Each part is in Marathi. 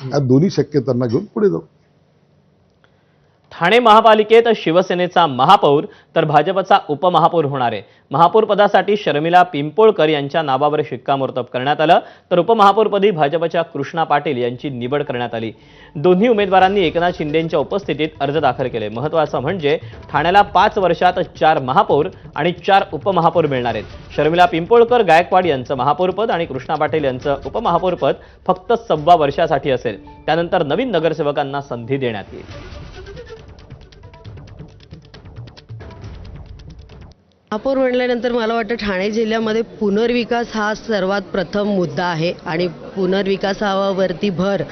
या दोन्ही शक्यतांना घेऊन पुढे जाऊ. ठाणे महापालिकेत शिवसेनेचा महापौर तर भाजपचा उपमहापौर होणार आहे. महापौर पदासाठी शर्मिला पिंपोळकर यांच्या नावावर शिक्कामोर्तब करण्यात आलं तर उपमहापौरपदी भाजपच्या कृष्णा पाटील यांची निवड करण्यात आली. दोन्ही उमेदवारांनी एकनाथ शिंदेंच्या उपस्थितीत अर्ज दाखल केले. महत्त्वाचं म्हणजे ठाण्याला पाच वर्षात चार महापौर आणि चार उपमहापौर मिळणार आहेत. शर्मिला पिंपोळकर गायकवाड यांचं महापौरपद आणि कृष्णा पाटील यांचं उपमहापौरपद फक्त सव्वा वर्षासाठी असेल. त्यानंतर नवीन नगरसेवकांना संधी देण्यात येईल. महापौर म्हणल्यानंतर मला वाटतं ठाणे जिल्ह्यामध्ये पुनर्विकास हा सर्वात प्रथम मुद्दा आहे. आणि पुनर्विकासावरती भर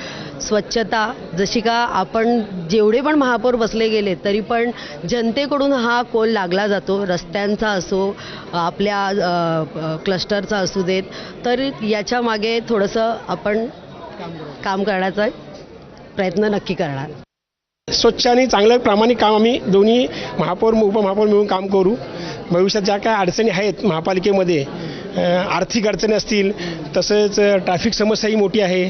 स्वच्छता जशी का आपण जेवढे पण महापौर बसले गेले तरी पण जनतेकडून हा कोल लागला जातो. रस्त्यांचा असो आपल्या क्लस्टरचा असू देत तर याच्या मागे थोडंसं आपण काम करण्याचा प्रयत्न नक्की करणार. स्वच्छ आणि चांगलं प्रामाणिक काम आम्ही दोन्ही महापौर उपमहापौर मिळून काम करू. भविष्यात ज्या काय अडचणी आहेत महापालिकेमध्ये आर्थिक अडचणी असतील तसेच ट्रॅफिक ट्रॅफिक समस्याही मोठी आहे.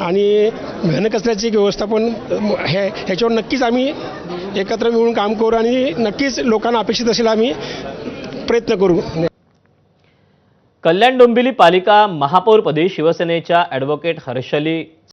आणि घनकचऱ्याची व्यवस्थापन हे ह्याच्यावर नक्कीच आम्ही एकत्र मिळून काम करू आणि नक्कीच लोकांना अपेक्षित असेल आम्ही प्रयत्न करू. कल्याण डोंबिवली पालिका महापौरपदी शिवसेनेच्या ॲडव्होकेट हर्षली